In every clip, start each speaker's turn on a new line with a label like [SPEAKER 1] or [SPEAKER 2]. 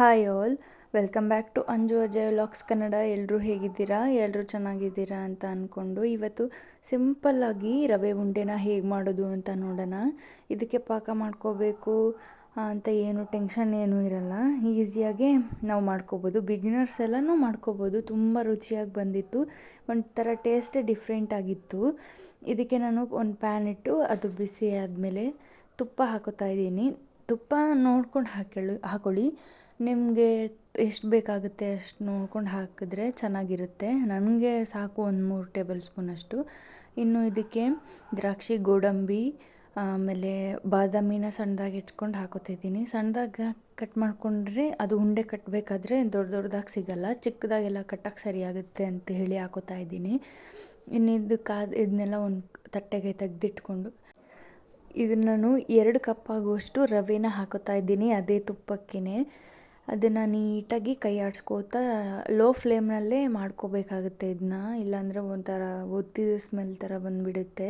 [SPEAKER 1] Hi all. Welcome back to Anju Ajay vlogs Kannada. ಎಲ್ಲರೂ ಹೇಗಿದ್ದೀರಾ? ಎಲ್ಲರೂ ಚೆನ್ನಾಗಿದ್ದೀರಾ ಅಂತ ಅಂದ್ಕೊಂಡು ಇವತ್ತು ಸಿಂಪಲ್ಲಾಗಿ ರವೆ ಉಂಡೆನ ಹೇಗೆ ಮಾಡೋದು ಅಂತ ನೋಡೋಣ. ಇದಕ್ಕೆ ಪಾಕ ಮಾಡ್ಕೋಬೇಕು ಅಂತ ಏನು ಟೆನ್ಷನ್ ಏನೂ ಇರಲ್ಲ. ಈಸಿಯಾಗಿ ನಾವು ಮಾಡ್ಕೋಬೋದು. ಬಿಗಿನರ್ಸ್ ಎಲ್ಲನೂ ಮಾಡ್ಕೋಬೋದು. ತುಂಬ ರುಚಿಯಾಗಿ ಬಂದಿತ್ತು. ಒಂಥರ ಟೇಸ್ಟ್ ಡಿಫ್ರೆಂಟ್ ಆಗಿತ್ತು. ಇದಕ್ಕೆ ನಾನು ಒಂದು ಪ್ಯಾನ್ ಇಟ್ಟು ಅದು ಬಿಸಿ ಆದಮೇಲೆ ತುಪ್ಪ ಹಾಕೋತಾ ಇದ್ದೀನಿ. ತುಪ್ಪ ನೋಡ್ಕೊಂಡು ಹಾಕೊಳ್ಳಿ ಹಾಕೊಳ್ಳಿ. ನಿಮಗೆ ಎಷ್ಟು ಬೇಕಾಗುತ್ತೆ ಅಷ್ಟು ನೋಡ್ಕೊಂಡು ಹಾಕಿದ್ರೆ ಚೆನ್ನಾಗಿರುತ್ತೆ. ನನಗೆ ಸಾಕು ಒಂದು ಮೂರು ಟೇಬಲ್ ಸ್ಪೂನಷ್ಟು ಇನ್ನು ಇದಕ್ಕೆ ದ್ರಾಕ್ಷಿ, ಗೋಡಂಬಿ, ಆಮೇಲೆ ಬಾದಾಮಿನ ಸಣ್ಣದಾಗಿ ಹೆಚ್ಕೊಂಡು ಹಾಕೋತಿದ್ದೀನಿ ಸಣ್ಣದಾಗಿ ಕಟ್ ಮಾಡಿಕೊಂಡ್ರೆ ಅದು ಉಂಡೆ ಕಟ್ಟಬೇಕಾದ್ರೆ ದೊಡ್ಡ ದೊಡ್ಡದಾಗಿ ಸಿಗಲ್ಲ. ಚಿಕ್ಕದಾಗೆಲ್ಲ ಕಟ್ಟಕ್ಕೆ ಸರಿಯಾಗುತ್ತೆ ಅಂತ ಹೇಳಿ ಹಾಕೋತಾ ಇದ್ದೀನಿ. ಇನ್ನು ಇದಕ್ಕೆ ಇದನ್ನೆಲ್ಲ ಒಂದು ತಟ್ಟೆಗೆ ತೆಗೆದಿಟ್ಕೊಂಡು ಇದನ್ನು ನಾನು ಎರಡು ಕಪ್ ಆಗುವಷ್ಟು ರವೆನ ಹಾಕೋತಾ ಇದ್ದೀನಿ. ಅದೇ ತುಪ್ಪಕ್ಕೇ ಅದನ್ನು ನೀಟಾಗಿ ಕೈ ಆಡಿಸ್ಕೋತಾ ಲೋ ಫ್ಲೇಮ್ನಲ್ಲೇ ಮಾಡ್ಕೋಬೇಕಾಗುತ್ತೆ ಇದನ್ನ ಇಲ್ಲಾಂದರೆ ಒಂಥರ ಒತ್ತಿದ ಸ್ಮೆಲ್ ಥರ ಬಂದುಬಿಡುತ್ತೆ.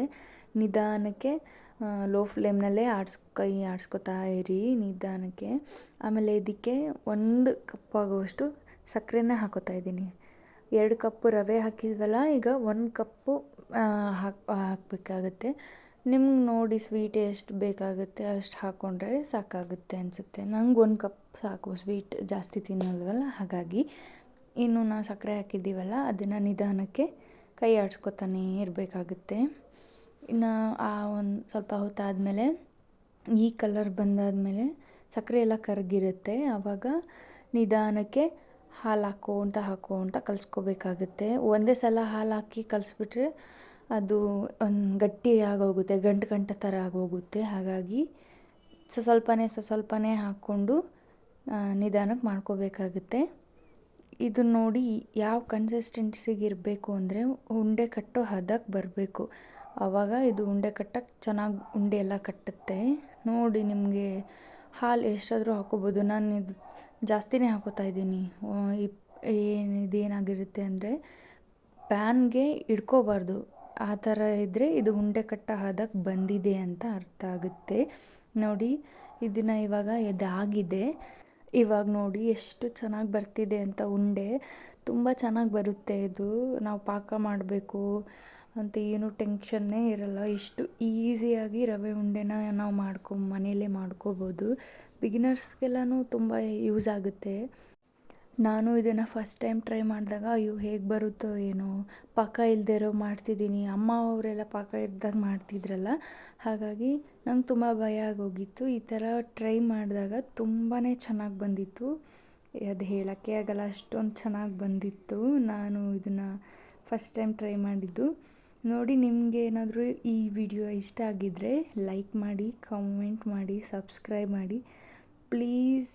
[SPEAKER 1] ನಿಧಾನಕ್ಕೆ ಲೋ ಫ್ಲೇಮ್ನಲ್ಲೇ ಆಡ್ಸ್, ಕೈ ಆಡಿಸ್ಕೋತಾ ಇರಿ ನಿಧಾನಕ್ಕೆ. ಆಮೇಲೆ ಇದಕ್ಕೆ ಒಂದು ಕಪ್ ಆಗುವಷ್ಟು ಸಕ್ಕರೆನ ಹಾಕೋತಾ ಇದ್ದೀನಿ. ಎರಡು ಕಪ್ ರವೆ ಹಾಕಿದ್ವಲ್ಲ, ಈಗ ಒಂದು ಕಪ್ಪು ಹಾಕ್, ಹಾಕಬೇಕಾಗತ್ತೆ. ನಿಮ್ಗೆ ನೋಡಿ ಸ್ವೀಟ್ ಎಷ್ಟು ಬೇಕಾಗುತ್ತೆ ಅಷ್ಟು ಹಾಕ್ಕೊಂಡ್ರೆ ಸಾಕಾಗುತ್ತೆ ಅನಿಸುತ್ತೆ. ನಂಗೆ ಒಂದು ಕಪ್ ಸಾಕು ಸ್ವೀಟ್ ಜಾಸ್ತಿ ತಿನ್ನಲ್ವಲ್ಲ? ಹಾಗಾಗಿ ಇನ್ನು ನಾವು ಸಕ್ಕರೆ ಹಾಕಿದ್ದೀವಲ್ಲ, ಅದನ್ನು ನಿಧಾನಕ್ಕೆ ಕೈ ಆಡಿಸ್ಕೊತಾನೇ ಇರಬೇಕಾಗುತ್ತೆ. ಇನ್ನು ಆ ಒಂದು ಸ್ವಲ್ಪ ಹೊತ್ತಾದಮೇಲೆ ಈ ಕಲರ್ ಬಂದಾದಮೇಲೆ ಸಕ್ಕರೆ ಎಲ್ಲ ಕರಗಿರುತ್ತೆ. ಆವಾಗ ನಿಧಾನಕ್ಕೆ ಹಾಲು ಹಾಕ್ಕೊಂತ ಹಾಕ್ಕೊಂತ ಕಲಿಸ್ಕೋಬೇಕಾಗುತ್ತೆ. ಒಂದೇ ಸಲ ಹಾಲು ಹಾಕಿ ಕಲಿಸ್ಬಿಟ್ರೆ ಅದು ಒಂದು ಗಟ್ಟಿ ಆಗೋಗುತ್ತೆ, ಗಂಟು ಗಂಟು ಥರ ಆಗೋಗುತ್ತೆ. ಹಾಗಾಗಿ ಸ, ಸ್ವಲ್ಪನೇ ಸ್ವಲ್ಪನೇ ಹಾಕ್ಕೊಂಡು ನಿಧಾನಕ್ಕೆ ಮಾಡ್ಕೋಬೇಕಾಗುತ್ತೆ. ಇದು ನೋಡಿ ಯಾವ ಕನ್ಸಿಸ್ಟೆನ್ಸಿಗೆ ಇರಬೇಕು ಅಂದರೆ ಉಂಡೆ ಕಟ್ಟೋ ಹದಕ್ಕೆ ಬರಬೇಕು. ಆವಾಗ ಇದು ಉಂಡೆ ಕಟ್ಟಕ್ಕೆ ಚೆನ್ನಾಗಿ ಉಂಡೆ ಎಲ್ಲ ಕಟ್ಟುತ್ತೆ. ನೋಡಿ ನಿಮಗೆ ಹಾಲು ಎಷ್ಟಾದರೂ ಹಾಕೋಬೋದು ನಾನು ಇದು ಜಾಸ್ತಿನೇ ಹಾಕೋತಾ ಇದ್ದೀನಿ. ಏನು, ಇದೇನಾಗಿರುತ್ತೆ ಅಂದರೆ, ಪ್ಯಾನ್ಗೆ ಇಡ್ಕೋಬಾರ್ದು ಆ ಥರ ಇದ್ದರೆ ಇದು ಉಂಡೆ ಕಟ್ಟ ಹದಕ್ಕೆ ಬಂದಿದೆ ಅಂತ ಅರ್ಥ ಆಗುತ್ತೆ. ನೋಡಿ, ಇದನ್ನು ಇವಾಗ ಇದಾಗಿದೆ. ಇವಾಗ ನೋಡಿ ಎಷ್ಟು ಚೆನ್ನಾಗಿ ಬರ್ತಿದೆ ಅಂತ ಉಂಡೆ. ತುಂಬ ಚೆನ್ನಾಗಿ ಬರುತ್ತೆ ಇದು. ನಾವು ಪಾಕ ಮಾಡಬೇಕು ಅಂತ ಏನು ಟೆನ್ಷನ್ನೇ ಇರಲ್ಲ. ಇಷ್ಟು ಈಸಿಯಾಗಿ ರವೆ ಉಂಡೆನ ನಾವು ಮಾಡ್ಕೊ ಮನೆಯಲ್ಲೇ ಮಾಡ್ಕೋಬೋದು. ಬಿಗಿನರ್ಸ್ಗೆಲ್ಲನೂ ತುಂಬ ಯೂಸ್ ಆಗುತ್ತೆ. ನಾನು ಇದನ್ನು ಫಸ್ಟ್ ಟೈಮ್ ಟ್ರೈ ಮಾಡಿದಾಗ, ಅಯ್ಯೋ, ಹೇಗೆ ಬರುತ್ತೋ ಏನೋ, ಪಾಕ ಇಲ್ಲದೆ ಇರೋ ಮಾಡ್ತಿದ್ದೀನಿ. ಅಮ್ಮ ಅವರೆಲ್ಲ ಪಾಕ ಇದ್ದಾಗ ಮಾಡ್ತಿದ್ರಲ್ಲ, ಹಾಗಾಗಿ ನಂಗೆ ತುಂಬ ಭಯ ಆಗೋಗಿತ್ತು. ಈ ಥರ ಟ್ರೈ ಮಾಡಿದಾಗ ತುಂಬಾ ಚೆನ್ನಾಗಿ ಬಂದಿತ್ತು. ಅದು ಹೇಳೋಕ್ಕೆ ಆಗಲ್ಲ, ಅಷ್ಟೊಂದು ಚೆನ್ನಾಗಿ ಬಂದಿತ್ತು. ನಾನು ಇದನ್ನು ಫಸ್ಟ್ ಟೈಮ್ ಟ್ರೈ ಮಾಡಿದ್ದು. ನೋಡಿ, ನಿಮಗೆ ಏನಾದರೂ ಈ ವಿಡಿಯೋ ಇಷ್ಟ ಆಗಿದ್ದರೆ ಲೈಕ್ ಮಾಡಿ ಕಾಮೆಂಟ್ ಮಾಡಿ ಸಬ್ಸ್ಕ್ರೈಬ್ ಮಾಡಿ. ಪ್ಲೀಸ್